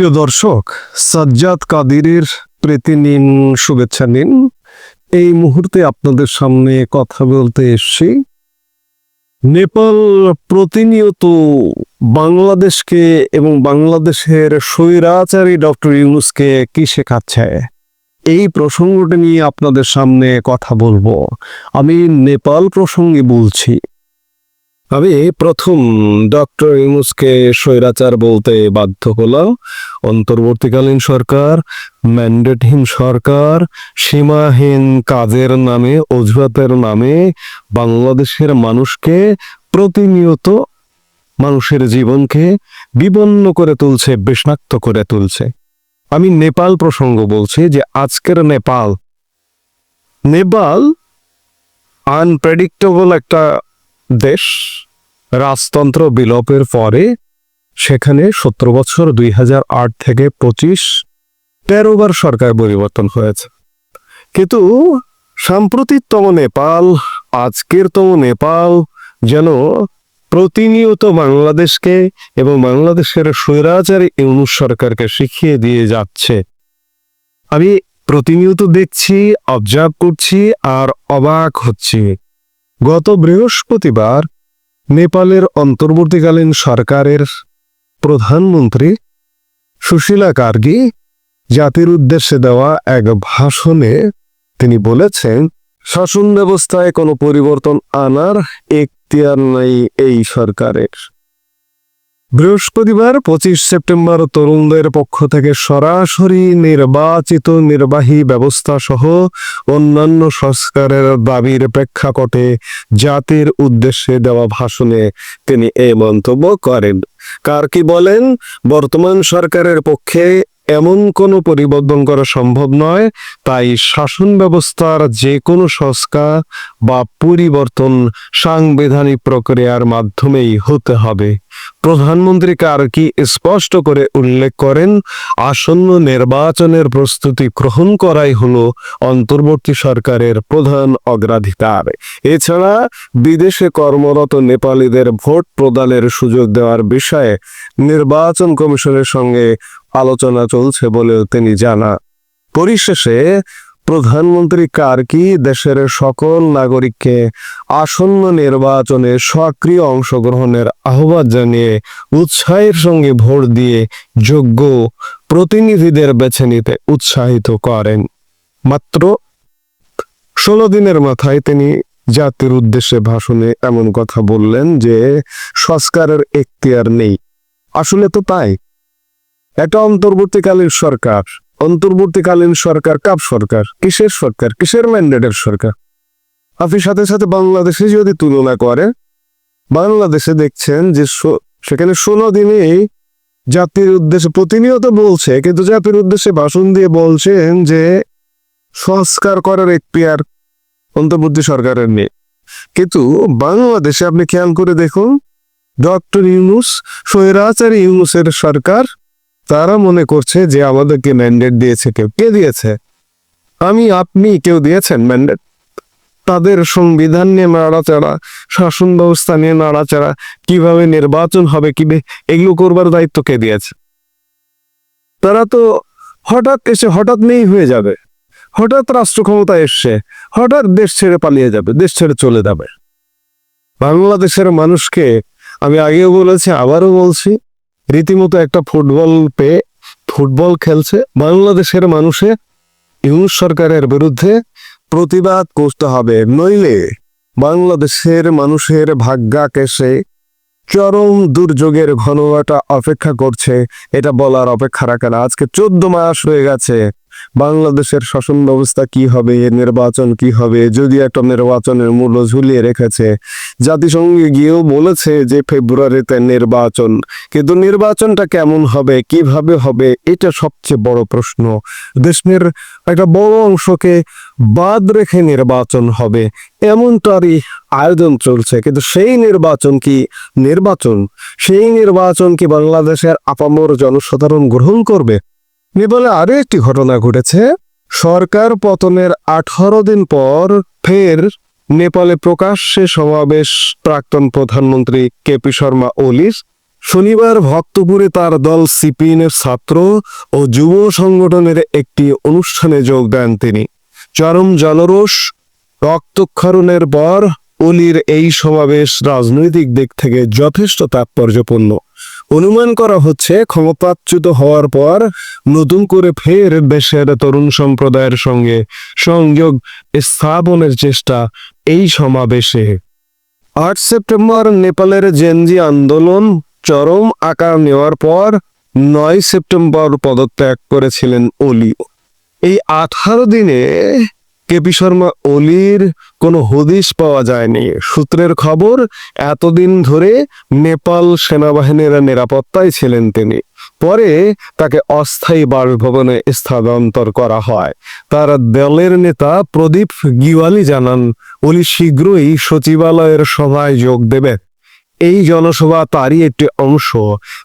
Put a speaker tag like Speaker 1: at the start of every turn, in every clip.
Speaker 1: প্রিয় দর্শক, সাজ্জাদ কাদিরের প্রীতি নিন শুভেচ্ছা নিন। এই মুহূর্তে আপনাদের সামনে কথা বলতে এসছি। নেপাল প্রতিনিয়ত বাংলাদেশকে এবং বাংলাদেশের স্বৈরাচারী ডক্টর ইউনুসকে কি শেখাচ্ছে? এই প্রসঙ্গটি নিয়ে আপনাদের সামনে কথা বলব। আমি নেপাল প্রসঙ্গে বলছি। আমি প্রথম ডক্টর ইউনুসকে স্বৈরাচার বলতে বাধ্য হলাম। অন্তর্বর্তীকালীন সরকার, ম্যান্ডেটহীন সরকার, সীমাহীন কাজের নামে, অজুহাতের নামে বাংলাদেশের মানুষকে প্রতিনিয়ত মানুষের জীবনকে বিপন্ন করে তুলছে বিষাক্ত করে তুলছে। আমি নেপাল প্রসঙ্গ বলছি যে আজকের নেপাল নেপাল আনপ্রেডিক্টেবল একটা দেশ। রাজতন্ত্র বিলোপের পরে, সেখানে সত্তর বছর দুই হাজার আট থেকে পঁচিশ, তেরো বার সরকার পরিবর্তন হয়েছে। কিন্তু সাম্প্রতিকতম নেপাল আজকের তম নেপাল যেন প্রতিনিয়ত বাংলাদেশকে এবং বাংলাদেশের স্বৈরাচারী ইউনুস সরকারকে শিখিয়ে দিয়ে যাচ্ছে। আমি প্রতিনিয়ত দেখছি অবজার্ভ করছি আর অবাক হচ্ছি। গত বৃহস্পতিবার নেপালের অন্তর্বর্তীকালীন সরকারের প্রধানমন্ত্রী সুশীলা কার্গি জাতির উদ্দেশ্যে দেওয়া এক ভাষণে তিনি বলেছেন, শাসন ব্যবস্থায় কোনো পরিবর্তন আনার এখতিয়ার নাই এই সরকারের। বৃহস্পতিবার পঁচিশ সেপ্টেম্বর তরুণদের পক্ষ থেকে সরাসরি নির্বাচিত নির্বাহী ব্যবস্থা সহ অন্যান্য সংস্কারের দাবির প্রেক্ষাপটে জাতির উদ্দেশ্যে দেওয়া ভাষণে তিনি এই মন্তব্য করেন। কার কি বলেন, বর্তমান সরকারের পক্ষে এমন কোনো পরিবর্তন করা সম্ভব নয়। তাই শাসন ব্যবস্থার যে কোনো সংস্কার বা পরিবর্তন সাংবিধানিক প্রক্রিয়ার মাধ্যমেই হতে হবে। প্রধানমন্ত্রী কার্কি স্পষ্ট করে উল্লেখ করেন, আসন্ন নির্বাচনের প্রস্তুতি গ্রহণ করাই হলো অন্তর্বর্তী সরকারের প্রধান অগ্রাধিকার। এছাড়া বিদেশে কর্মরত নেপালিদের ভোট প্রদানের সুযোগ দেওয়ার বিষয়ে নির্বাচন কমিশনের সঙ্গে আলোচনা চলছে বলেও তিনি জানা পরিশেষে, প্রধানমন্ত্রী কার্কি দেশের সকল নাগরিককে আসন্ন নির্বাচনে সক্রিয় অংশগ্রহণের আহ্বান জানিয়ে উৎসাহের সঙ্গে ভোট দিয়ে যোগ্য প্রতিনিধিদের বেছে নিতে উৎসাহিত করেন। মাত্র ষোলো দিনের মাথায় তিনি জাতির উদ্দেশ্যে ভাষণে এমন কথা বললেন যে, সংস্কারের এখতিয়ার নেই। আসলে তো তাই। একটা অন্তর্বর্তীকালীন সরকার। অন্তর্বর্তীকালীন সরকার কাপ সরকার? কিসের সরকার? কিসের ম্যান্ডেটের সরকার? আপনি সাথে সাথে বাংলাদেশে যদি তুলনা করে, বাংলাদেশে দেখছেন যে সেখানে ষোলো দিনেই জাতির উদ্দেশ্যে প্রতিনিয়ত বলছে, কিন্তু জাতির উদ্দেশ্যে ভাষণ দিয়ে বলছেন যে সংস্কার করার এখতিয়ার অন্তর্বর্তী সরকারের নেই। কিন্তু বাংলাদেশে আপনি খেয়াল করে দেখুন, ডক্টর ইউনুস, স্বৈরাচারী ইউনুসের সরকার তারা মনে করছে যে আমাদেরকে ম্যান্ডেট দিয়েছে কেউ। কে দিয়েছে? আমি, আপনি কেউ দিয়েছেন ম্যান্ডেট তাদের সংবিধান নিয়ে নাড়াচাড়া, শাসন ব্যবস্থা নিয়ে নাড়াচাড়া, কীভাবে নির্বাচন হবে কীভাবে এগুলো করবার দায়িত্ব কে দিয়েছে? তারা তো হঠাৎ এসে হঠাৎ নেই হয়ে যাবে। হঠাৎ রাষ্ট্র ক্ষমতা এসছে, হঠাৎ দেশ ছেড়ে পালিয়ে যাবে, দেশ ছেড়ে চলে যাবে। বাংলাদেশের মানুষকে আমি আগেও বলেছি, আবারও বলছি রীতিমতো একটা ফুটবল পেয়ে ফুটবল খেলছে। বাংলাদেশের মানুষে ইউনুস সরকারের বিরুদ্ধে প্রতিবাদ করতে হবে। নইলে বাংলাদেশের মানুষের ভাগ্যাকেশে চরম দুর্যোগের ঘনটা অপেক্ষা করছে। এটা বলার অপেক্ষা রাখে না। আজকে চোদ্দ মাস হয়ে গেছে। বাংলাদেশের শাসন ব্যবস্থা কি হবে, নির্বাচন কি হবে, যদি একটা নির্বাচনের মূল্য ঝুলিয়ে রেখেছে। জাতিসংঘে গিয়েও বলেছে যে ফেব্রুয়ারিতে নির্বাচন, কিন্তু নির্বাচনটা কেমন হবে, কীভাবে হবে, এটা সবচেয়ে বড় প্রশ্ন। দেশের একটা বড় অংশকে বাদ রেখে নির্বাচন হবে, এমনটারই আয়োজন চলছে। কিন্তু সেই নির্বাচন কি নির্বাচন? সেই নির্বাচন কি বাংলাদেশের আপামর জনসাধারণ গ্রহণ করবে? নেপালে আরও একটি ঘটনা ঘটেছে। সরকার পতনের আঠারো দিন পর ফের নেপালে প্রকাশ্যে সমাবেশ প্রাক্তন প্রধানমন্ত্রী কেপি শর্মা ওলির শনিবার ভক্তপুরে তার দল সিপিএনের ছাত্র ও যুব সংগঠনের একটি অনুষ্ঠানে যোগ দেন তিনি। চরম জলরোষ, রক্তক্ষরণের পর অলির এই সমাবেশ রাজনৈতিক দিক থেকে যথেষ্ট তাৎপর্যপূর্ণ। অনুমান করা হচ্ছে ক্ষমতাচ্যুত হওয়ার পর নতুন করে ফের দেশের তরুণ সম্প্রদায়ের সঙ্গে সংযোগ স্থাপনের চেষ্টা এই সমাবেশে। আট সেপ্টেম্বর নেপালের জেনজি আন্দোলন চরম আকার নেওয়ার পর নয় সেপ্টেম্বর পদত্যাগ করেছিলেন ওলি এই আঠারো দিনে কেপি শর্মা ওলির কোনো হদিশ পাওয়া যায়নি। সূত্রের খবর, এতদিন ধরে নেপাল সেনাবাহিনীর নিরাপত্তায় ছিলেন তিনি। পরে তাকে অস্থায়ী বাসভবনে স্থানান্তর করা হয়। তার দলের নেতা প্রদীপ গিওয়ালি জানান ওলি শীঘ্রই সচিবালয়ের সভায় যোগ দেবে এই জনসভা তারই একটি অংশ।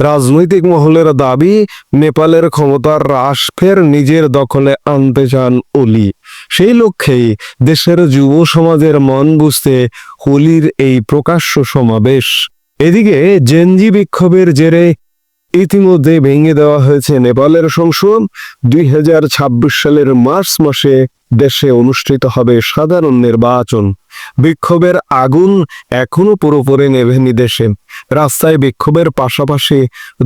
Speaker 1: রাজনৈতিক মহলের দাবি, নেপালের ক্ষমতার হ্রাস ফের নিজের দখলে আনতে চান অলি। সেই লক্ষ্যেই দেশের যুব সমাজের মন বুঝতে হোলির এই প্রকাশ্য সমাবেশ। এদিকে জেনজি বিক্ষোভের জেরে ইতিমধ্যে ভেঙে দেওয়া হয়েছে নেপালের সংসদ। দুই হাজার ছাব্বিশ সালের মার্চ মাসে দেশে অনুষ্ঠিত হবে সাধারণ নির্বাচন। বিক্ষোভের আগুন এখনও পুরোপুরি নেভেনি দেশে। রাস্তায় বিক্ষোভের পাশাপাশি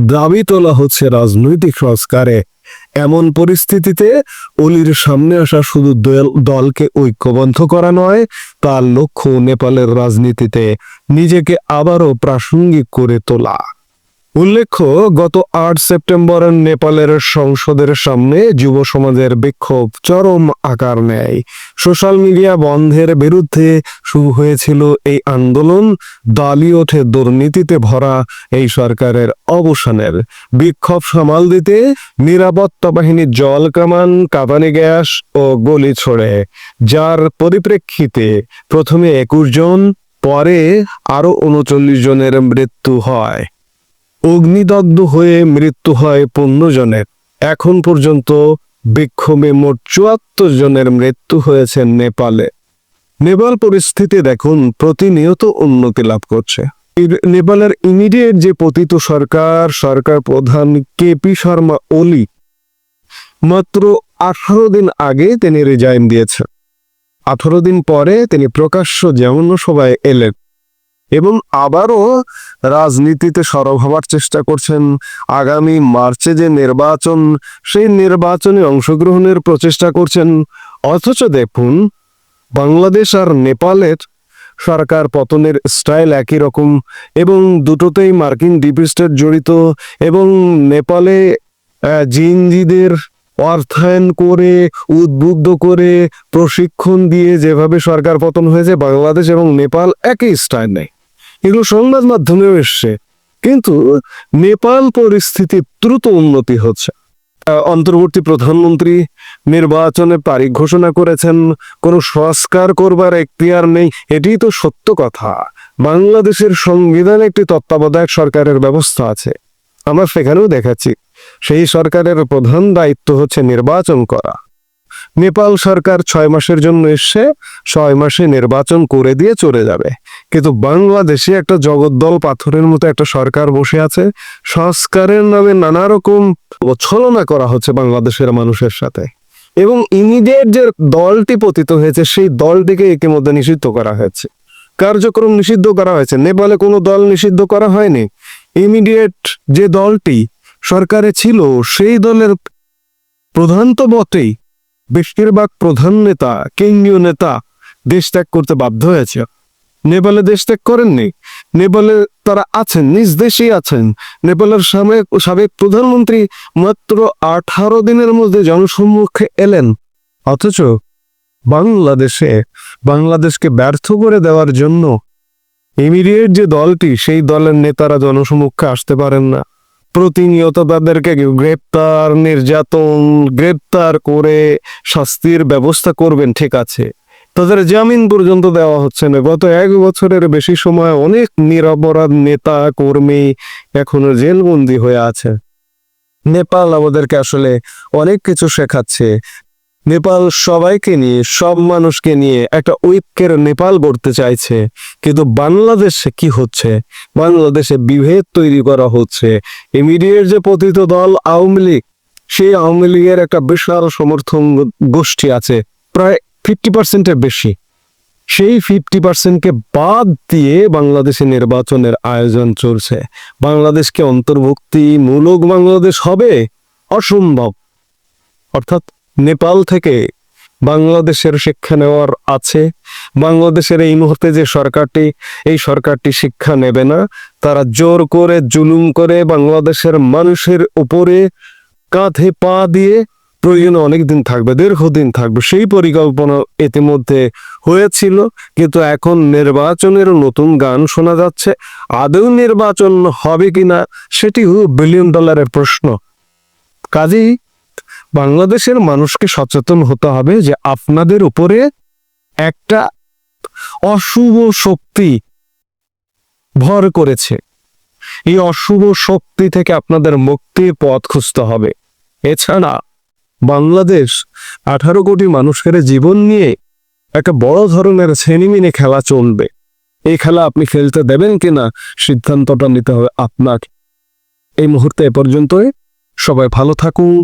Speaker 1: দাবি তোলা হচ্ছে রাজনৈতিক সংস্কারে। এমন পরিস্থিতিতে অলির সামনে আসা শুধু দলকে ঐক্যবদ্ধ করা নয়, তার লক্ষ্য নেপালের রাজনীতিতে নিজেকে আবারও প্রাসঙ্গিক করে তোলা। উল্লেখ্য, গত আট সেপ্টেম্বর নেপালের সংসদের সামনে যুব সমাজের বিক্ষোভ চরম আকার নেয়। সোশ্যাল মিডিয়া বন্ধের বিরুদ্ধে শুরু হয়েছিল এই আন্দোলন, দালি ওঠে দুর্নীতিতে ভরা এই সরকারের অবসানের। বিক্ষোভ সামাল দিতে নিরাপত্তা বাহিনী জল কামান কাঁদানি গ্যাস ও গলি ছোড়ে, যার পরিপ্রেক্ষিতে প্রথমে একুশ জন, পরে আরও উনচল্লিশ জনের মৃত্যু হয়। অগ্নিদগ্ধ হয়ে মৃত্যু হয় পনেরো জনের। এখন পর্যন্ত বিক্ষোভে মোট চুয়াত্তর জনের মৃত্যু হয়েছে নেপালে। নেপাল পরিস্থিতি দেখুন, প্রতিনিয়ত উন্নতি লাভ করছে। নেপালের ইমিডিয়েট যে পতিত সরকার সরকার প্রধান কেপি শর্মা ওলি, মাত্র আঠারো দিন আগে তিনি রিজাইন দিয়েছেন। আঠারো দিন পরে তিনি প্রকাশ্য যেমন সভায় এলেন। এবং আবারও রাজনীতিতে সরব হওয়ার চেষ্টা করছেন আগামী মার্চে যে নির্বাচন, সেই নির্বাচনে অংশগ্রহণের প্রচেষ্টা করছেন। অথচ দেখুন, বাংলাদেশ আর নেপালের সরকার পতনের স্টাইল একই রকম এবং দুটোতেই মার্কিন ডিপ স্টেট জড়িত এবং নেপালে জিনজিদের অর্থায়ন করে, উদ্বুদ্ধ করে প্রশিক্ষণ দিয়ে যেভাবে সরকার পতন হয়েছে, বাংলাদেশ এবং নেপাল একই স্টাইল নেই এগুলো সংবাদ মাধ্যমেও এসছে। কিন্তু নেপাল পরিস্থিতি দ্রুত উন্নতি হচ্ছে। অন্তর্বর্তী প্রধানমন্ত্রী নির্বাচনে তারিখ ঘোষণা করেছেন, কোনো সংস্কার করবার এখতিয়ার নেই। এটাই তো সত্য কথা। বাংলাদেশের সংবিধানে একটি তত্ত্বাবধায়ক সরকারের ব্যবস্থা আছে। আমরা সেখানেও দেখাচ্ছি। সেই সরকারের প্রধান দায়িত্ব হচ্ছে নির্বাচন করা। নেপাল সরকার ছয় মাসের জন্য এসে ছয় মাসে নির্বাচন করে দিয়ে চলে যাবে। কিন্তু বাংলাদেশে একটা জগদ্দল পাথরের মতো একটা সরকার বসে আছে। সংস্কারের নামে নানা রকম ছলনা করা হচ্ছে বাংলাদেশের মানুষের সাথে। এবং ইমিডিয়েট যে দলটি পতিত হয়েছে, সেই দলটিকে ইতিমধ্যে নিষিদ্ধ করা হয়েছে। কার্যক্রম নিষিদ্ধ করা হয়েছে। নেপালে কোনো দল নিষিদ্ধ করা হয়নি। ইমিডিয়েট যে দলটি সরকারে ছিল, সেই দলের প্রধান তো বটেই। বেশিরভাগ প্রধান নেতা, কেন্দ্রীয় নেতা দেশ ত্যাগ করতে বাধ্য হয়েছে। নেপালে দেশ ত্যাগ করেননি। নেপালে তারা আছেন, নিজ দেশেই আছেন। নেপালের সাবেক সাবেক প্রধানমন্ত্রী মাত্র আঠারো দিনের মধ্যে জনসম্মুখে এলেন। অথচ বাংলাদেশে, বাংলাদেশকে ব্যর্থ করে দেওয়ার জন্য ইমিডিয়েট যে দলটি, সেই দলের নেতারা জনসম্মুখে আসতে পারেন না। প্রতিনিয়ত তাদেরকে গ্রেপ্তার, নির্যাতন, গ্রেপ্তার করে শাস্তির ব্যবস্থা করবেন, ঠিক আছে। তাদের জামিন পর্যন্ত দেওয়া হচ্ছে না। গত এক বছরের বেশি সময় অনেক নিরপরাধ নেতা, কর্মী এখনও জেলবন্দি হয়ে আছে। নেপাল আমাদেরকে আসলে অনেক কিছু শেখাচ্ছে। নেপাল সবাইকে নিয়ে, সব মানুষকে নিয়ে একটা ঐক্যের নেপাল গড়তে চাইছে। কিন্তু বাংলাদেশে কি হচ্ছে? বাংলাদেশে বিভেদ তৈরি করা হচ্ছে। ইমিডিয়েট যে পতিত দল আওয়ামী লীগ, সেই আওয়ামী লীগের একটা বিশাল সমর্থন গোষ্ঠী আছে, প্রায় ফিফটি পার্সেন্টের বেশি। সেই ফিফটি পার্সেন্টকে বাদ দিয়ে বাংলাদেশে নির্বাচনের আয়োজন চলছে। বাংলাদেশকে অন্তর্ভুক্তিমূলক বাংলাদেশ হবে অসম্ভব। অর্থাৎ নেপাল থেকে বাংলাদেশের শিক্ষা নেওয়ার আছে। বাংলাদেশের এই মুহূর্তে যে সরকারটি, এই সরকারটি শিক্ষা নেবে না, তারা জোর করে জুলুম করে বাংলাদেশের মানুষের উপরে কাঁধে পা দিয়ে প্রয়োজনে অনেক দিন থাকবে, দীর্ঘদিন থাকবে। সেই পরিকল্পনা ইতিমধ্যে হয়েছিল, কিন্তু এখন নির্বাচনের নতুন গান শোনা যাচ্ছে। আদৌ নির্বাচন হবে কিনা, সেটিও বিলিয়ন ডলারের প্রশ্ন। কাজেই বাংলাদেশের মানুষকে সচেতন হতে হবে যে আপনাদের উপরে একটা অশুভ শক্তি ভর করেছে। এই অশুভ শক্তি থেকে আপনাদের মুক্তির পথ খুঁজতে হবে। এছাড়া বাংলাদেশ আঠারো কোটি মানুষের জীবন নিয়ে একটা বড় ধরনের ছেনিমিনে খেলা চলবে। এই খেলা আপনি খেলতে দেবেন কিনা সিদ্ধান্তটা নিতে হবে আপনাকে। এই মুহূর্তে এ পর্যন্তই। সবাই ভালো থাকুন।